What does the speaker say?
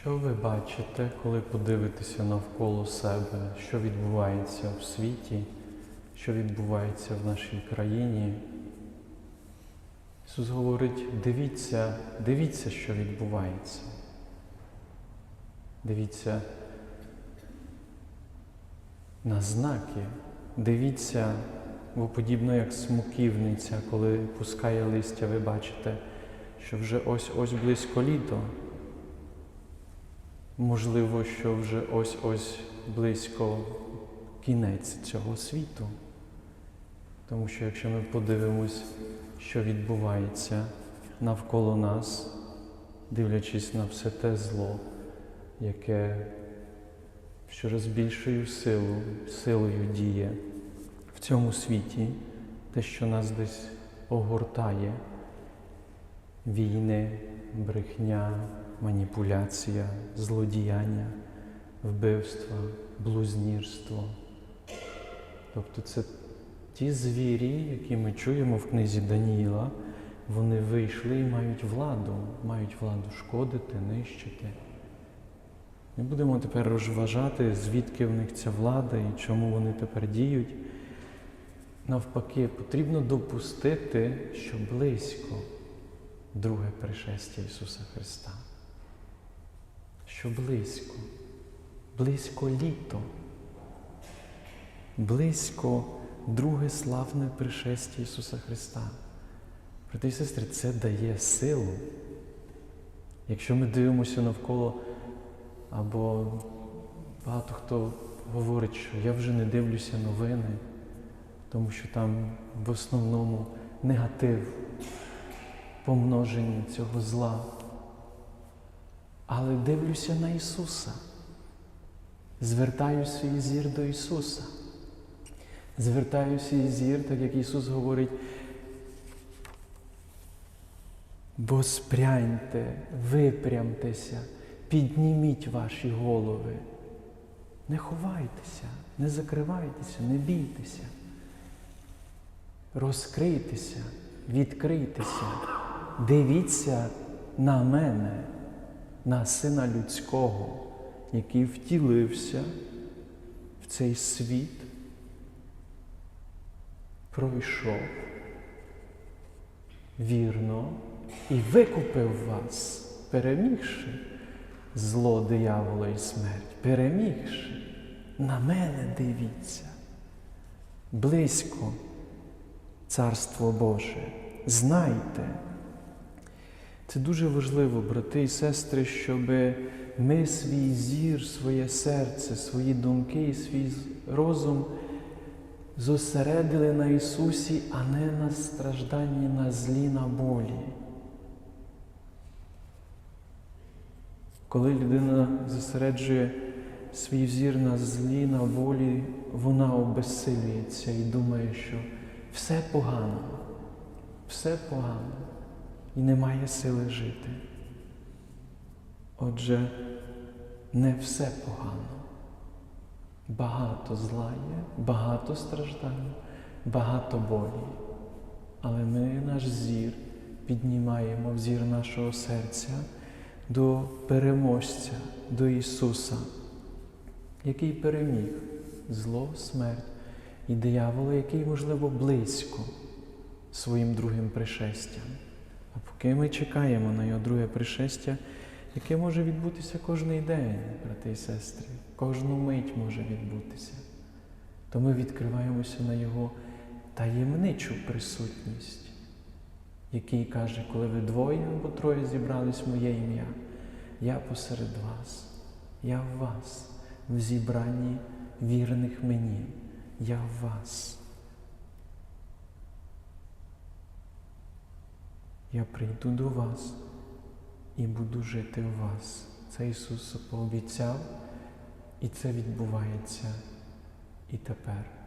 Що ви бачите, коли подивитеся навколо себе, що відбувається в світі, що відбувається в нашій країні? Ісус говорить, дивіться, дивіться, що відбувається. Дивіться на знаки, дивіться, бо подібно як смоківниця, коли пускає листя, ви бачите, що вже ось-ось близько літо. Можливо, що вже ось-ось близько кінець цього світу. Тому що якщо ми подивимось, що відбувається навколо нас, дивлячись на все те зло, яке щораз більшою силу, силою діє в цьому світі, те, що нас десь огортає, війни, брехня, маніпуляція, злодіяння, вбивства, блузнірство. Тобто це ті звірі, які ми чуємо в книзі Даніїла, вони вийшли і мають владу, мають владу шкодити, нищити. Не будемо тепер розважати, звідки в них ця влада і чому вони тепер діють. Навпаки, потрібно допустити, що близько друге пришестя Ісуса Христа. Що близько, близько літо, близько друге славне пришестя Ісуса Христа. Брати і сестри, це дає силу. Якщо ми дивимося навколо, або багато хто говорить, що я вже не дивлюся новини, тому що там в основному негатив, помноження цього зла. Але дивлюся на Ісуса, звертаю свій зір до Ісуса. Звертаю свій зір, так як Ісус говорить, бо спряньте, випрямтеся, підніміть ваші голови. Не ховайтеся, не закривайтеся, не бійтеся. Розкрийтеся, відкрийтеся, дивіться на мене, на Сина Людського, який втілився в цей світ, пройшов вірно і викупив вас, перемігши зло диявола і смерть, перемігши. На мене дивіться. Близько Царство Боже. Знайте. Це дуже важливо, брати і сестри, щоб ми свій зір, своє серце, свої думки і свій розум зосередили на Ісусі, а не на стражданні, на злі, на болі. Коли людина зосереджує свій взір на злі, на болі, вона обезсилюється і думає, що все погано, все погано і немає сили жити. Отже, не все погано. Багато зла є, багато страждань, багато болі. Але ми наш зір піднімаємо в зір нашого серця до переможця, до Ісуса, який переміг зло, смерть і диявола, який, можливо, близько своїм другим пришестям. А поки ми чекаємо на його друге пришестя, яке може відбутися кожний день, брати і сестри, кожну мить може відбутися, то ми відкриваємося на Його таємничу присутність, який каже, коли ви двоє або троє зібрались в моє ім'я, я посеред вас, я в вас, в зібранні вірних мені, я в вас. Я прийду до вас і буду жити в вас. Це Ісус пообіцяв, і це відбувається і тепер.